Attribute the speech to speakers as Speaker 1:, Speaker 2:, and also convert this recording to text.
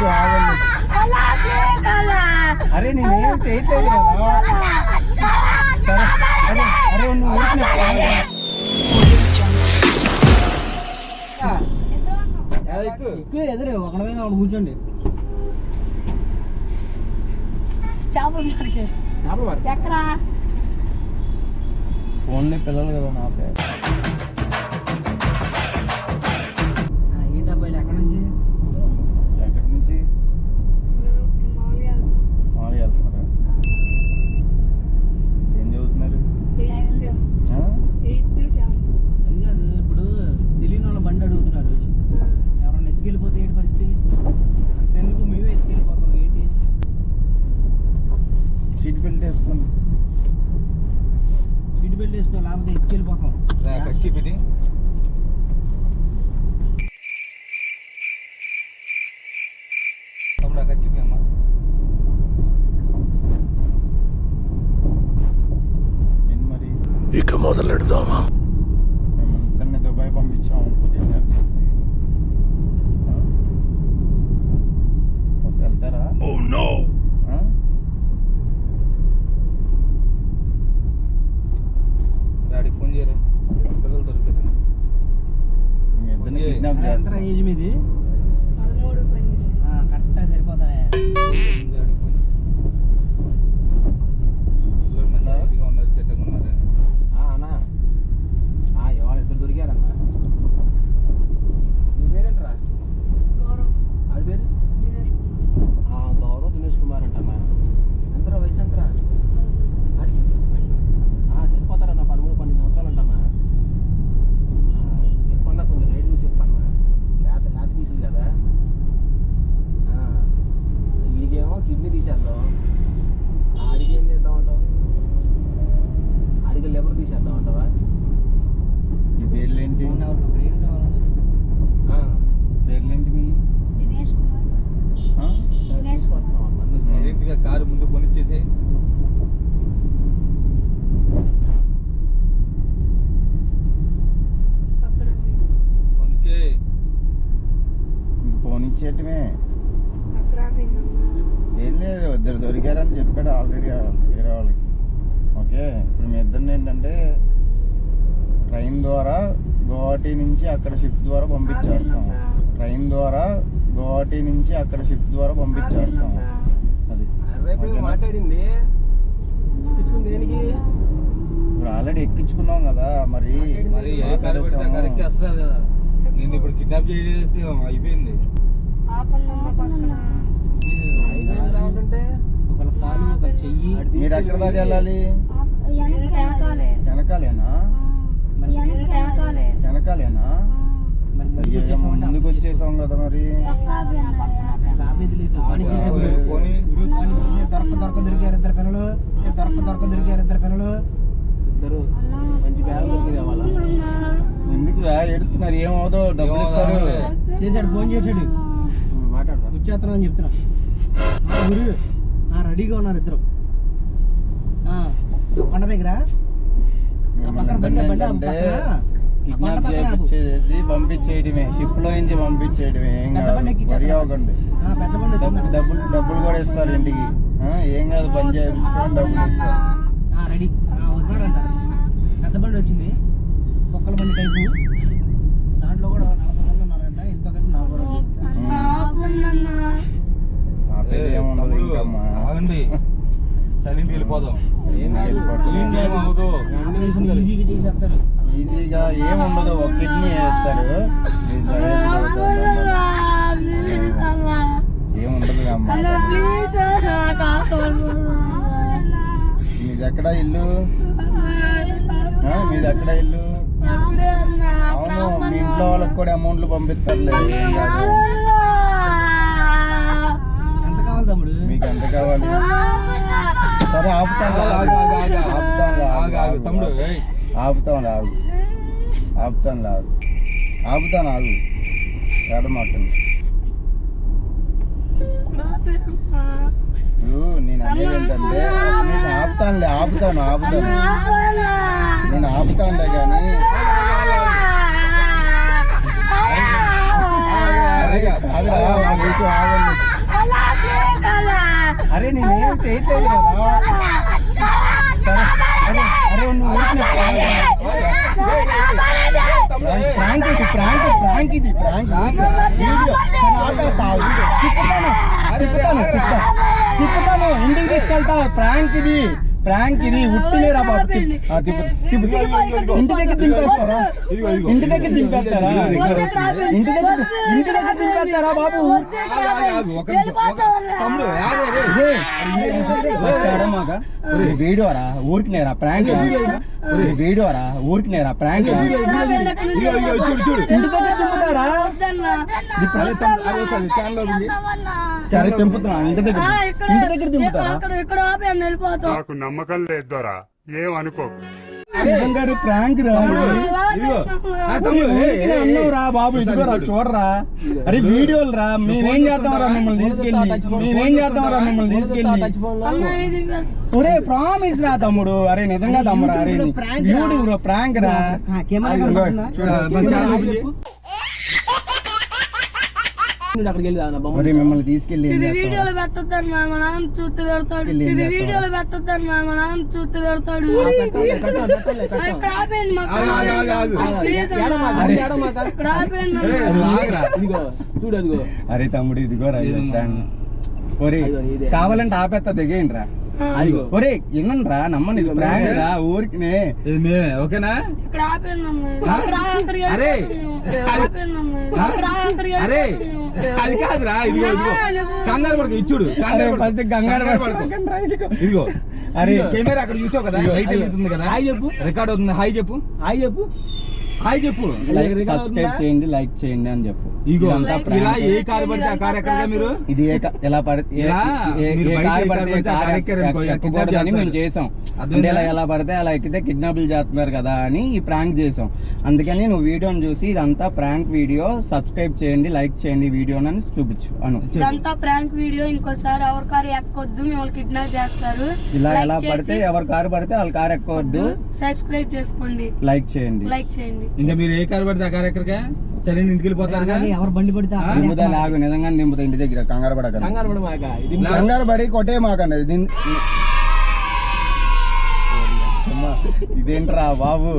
Speaker 1: నిమిషం ఆగండి. అరే నేనేం చేయట్లేదు కదా. సరే అరే అరే నువ్వు ఊరికినే ఆగు. ఎక్కువ ఎదురు ఒకటి మీద ఒకటి కూర్చోండి
Speaker 2: చేపల మార్కెట్.
Speaker 1: చేపలు
Speaker 2: ఎక్కడా?
Speaker 1: ఓన్లీ పిల్లలు కదా నా పేరు. బెల్ట్
Speaker 3: వేసుకో లేకపోతే ఎత్తుకెళ్ళిపోతాం
Speaker 4: కచ్చి పెట్టి తమ్ముడు కచ్చి అమ్మ
Speaker 1: ఏంటి మరి
Speaker 5: ఇక మొదలెడదామా
Speaker 4: పిల్లలు దొరికారు
Speaker 3: ఏజ్ మీది?
Speaker 2: అక్కడ
Speaker 1: ఏం లేదు ఇద్దరు దొరికారని చెప్పాడు ఆల్రెడీ వేరే వాళ్ళకి. ఓకే ఇప్పుడు మీ ఇద్దరిని ఏంటంటే ట్రైన్ ద్వారా గువాహటి నుంచి అక్కడ షిప్ ద్వారా పంపించేస్తాం. ట్రైన్ ద్వారా గువాహటి నుంచి అక్కడ షిప్ ద్వారా పంపించేస్తాం. అది?
Speaker 3: మాట్లాడింది. దేనికి?
Speaker 1: ఇప్పుడు ఆల్రెడీ ఎక్కించుకున్నాం కదా మరి
Speaker 4: కదా. నిన్ను ఇప్పుడు కిడ్నాప్ చేసి అయిపోయింది.
Speaker 1: మీరు ఎక్కడ దాకా వెళ్ళాలి?
Speaker 2: వెనక వెనకాలే.
Speaker 1: వెనకాలేనా? వెనకాలేనా
Speaker 3: ముందుకు
Speaker 1: వచ్చేసాం కదా మరి.
Speaker 3: దొరక దొరక దొరికారు ఇద్దరు పిల్లలు. దొరక దొరక దొరికారు ఇద్దరు పిల్లలు? ఇద్దరు. మంచి బ్యాగ్ దొరికింది వాళ్ళ
Speaker 1: ఎందుకు రా ఎడుతున్నారు ఏమవుదో? డబ్బులు ఇస్తారు.
Speaker 3: చేశాడు ఫోన్ చేశాడు.
Speaker 1: మాట్లాడరా
Speaker 3: వచ్చేస్తున్నాం అని చెప్తున్నా. ఆ, గురు రెడీగా ఉన్నారు ఇద్దరు. ఆ, కొండ దగ్గర?
Speaker 1: కిడ్నాప్. చేపించేసి పంపించేయడమే. షిప్లో నుంచి పంపించేయడమే. ఏం కాదు. వరి అవ్వకండి. డబ్బులు డబ్బులు కూడా ఇస్తారు ఇంటికి. ఆ, ఏం కాదు. పని చేయించుకొని డబ్బులు ఇస్తారు.
Speaker 3: ఆ, రెడీ. పెద్ద బండి వచ్చింది. కుక్కల బండి టైపు దాంట్లో కూడా నలభై మంది ఉన్నారంట ఇంత కలిపి నలభై మంది.
Speaker 1: ఆ పేరు ఏముండదు
Speaker 4: తమ్ముడు,
Speaker 1: ఇంకమ్మా
Speaker 4: ఆగండి. సైలెంట్ వెళ్ళిపోదాం.
Speaker 3: ఆపరేషన్ ఈజీగా చేసేస్తారు.
Speaker 1: ఈజీగా ఏముండదు ఒక కిడ్నీ వేస్తారు. ఏముండదు అమ్మా. మీది ఎక్కడ ఇల్లు? మీది ఎక్కడ ఇల్లు? అవును మీ ఇంట్లో వాళ్ళకి కూడా అమౌంట్లు పంపిస్తారులే. ఏం
Speaker 3: తమ్ముడు
Speaker 1: ఆపుతాను
Speaker 4: ఆగు.
Speaker 1: ఆపుతాను
Speaker 4: ఆగు.
Speaker 1: ఆపుతాను ఆగు. ఎడమాటండి నేను అనేది నేను ఆపుతానులే ఆపుతాను ఆపుతాను. నేను ఆపుతానులే కానీ అరే నేనేం చేయట్లేదు కదా. ప్రాంక్ ఇది ప్రాంక్ ప్రాంక్ ఇది ప్రాంక్ ఆపేస్తావు తిప్పుతాను తిప్పుతాను తిప్పుతాను ఇంటికి తీసుకెళ్తావు ప్రాంక్ ఇది ప్రాంక్ ఇది ఉట్టినేరా బాబు ఇంటి దగ్గర దింపేస్తారా ఇంటి దగ్గర దింపేస్తారా ఇంటి దగ్గర ఇంటి దగ్గర దింపేస్తారా బాబు
Speaker 4: తమ్ముడు ఆగే రే.
Speaker 1: ఇదే, వస్తాడా మాక? ఒరే, వీడియో రా ఊరికి నేరా ప్రాంక్ ఒరే, వీడియో రా ఊరికి నేరా ప్రాంక్ ఇంటి దగ్గర దింపుతారా. సరే తింపుతున్నా ఇంటి దగ్గర ఇంటి దగ్గర దింపుతారా
Speaker 5: నమ్మకం లేదు దొరా. ఏం అనుకోకు.
Speaker 1: ప్రాంక్ రా. బాబు ఇదిగో. రా చూడరా. అరే వీడియోలు రా. మేమేం చేద్దాం రా? మిమ్మల్ని తీసుకెళ్ళి. మేమేం చేద్దాం రా? మిమ్మల్ని తీసుకెళ్ళి. ఒరే ప్రామిస్ రా తమ్ముడు. అరే నిజంగా తమ్ముడు అరే బ్యూటిఫుల్ ప్రాంక్ రా
Speaker 3: కెమెరా
Speaker 1: ఇదిగో,
Speaker 3: కనపడుతుందా?
Speaker 1: చూడు.
Speaker 4: ఆ, మన ఛానల్ ఓపెన్ చేయి.
Speaker 3: నువ్వు అక్కడికి వెళ్ళి
Speaker 1: మిమ్మల్ని తీసుకెళ్ళి
Speaker 2: ఇది? వీడియోలో పెట్టొద్దన్న మా నాన్న చూస్తే తిడతాడు ఇది? వీడియోలో పెట్టొద్దన్న మా నాన్న చూస్తే తిడతాడు. ఇక్కడ ఆపేయండి మాకు. ప్లీజ్
Speaker 1: అరే.
Speaker 3: ఏడ మాక.
Speaker 2: ఇక్కడ ఆపేయండి
Speaker 4: ఏయ్,
Speaker 2: అన్న.
Speaker 4: నువ్వు ఆగురా.
Speaker 3: ఇదిగో చూడు అదిగో
Speaker 1: అరే తమ్ముడు ఇదిగో రా. కావాలంటే ఆపేస్తా దిగేయండి రా ఒరే వినండి రా నమ్మని ఇది ప్రాంక్ రా ఊరికినే
Speaker 4: ఇది మేమే ఓకేనా? అరే. అది కాదురా ఇదిగో ఇదిగో. కంగారు పడుకో ఇచ్చుడు కంగారు పడుకో. ఇదిగో.
Speaker 1: అరే
Speaker 4: కెమెరా అక్కడ చూసావు కదా లైట్
Speaker 3: అయ్యో.
Speaker 4: వెలుగుతుంది కదా?
Speaker 3: హాయ్ చెప్పు.
Speaker 4: రికార్డ్ అవుతుంది. హాయ్ చెప్పు.
Speaker 3: హాయ్ చెప్పు.
Speaker 4: హాయ్ చెప్పు.
Speaker 1: సబ్స్క్రైబ్? చేయండి లైక్ చేయండి అని చెప్పు.
Speaker 4: ఇగో ఇలా. ఏ కారు పడితే ఆ కారు మీరు
Speaker 1: ఇది ఎలా పడితే
Speaker 4: kidnap
Speaker 1: మేము. చేసాం? అంటే ఇలా ఎలా పడితే అలా ఎక్కితే కిడ్నాపులు చేస్తున్నారు కదా అని ఈ ప్రాంక్ చేసాం. అందుకని నువ్వు వీడియోని చూసి ఇదంతా ప్రాంక్ వీడియో సబ్స్క్రైబ్ చేయండి లైక్ చేయండి వీడియోని అని చూపించు అను.
Speaker 2: ఇదంతా ప్రాంక్ వీడియో ఇంకోసారి ఎవరి కారు ఎక్కొద్దు మిమ్మల్ని కిడ్నాప్ చేస్తారు.
Speaker 1: ఇలా ఎలా పడితే ఎవరి కారు పడితే వాళ్ళ కారు ఎక్కవద్దు
Speaker 2: సబ్స్క్రైబ్ చేసుకోండి.
Speaker 1: లైక్ చేయండి.
Speaker 2: లైక్ చేయండి.
Speaker 4: ఇంకా మీరు ఏ కారు పడితే ఆ కారు ఎక్కడికా? సరే ఇంటికి వెళ్ళిపోతారుగా
Speaker 3: ఎవరు బండి పడితే
Speaker 1: నిజంగా ఇంటి దగ్గర కంగారు పడకండి.
Speaker 3: కంగారు పడ మాక ఇది
Speaker 1: కంగారు పడి కొట్టే మాకండి ఇది- ఇదేంట్రా బాబు?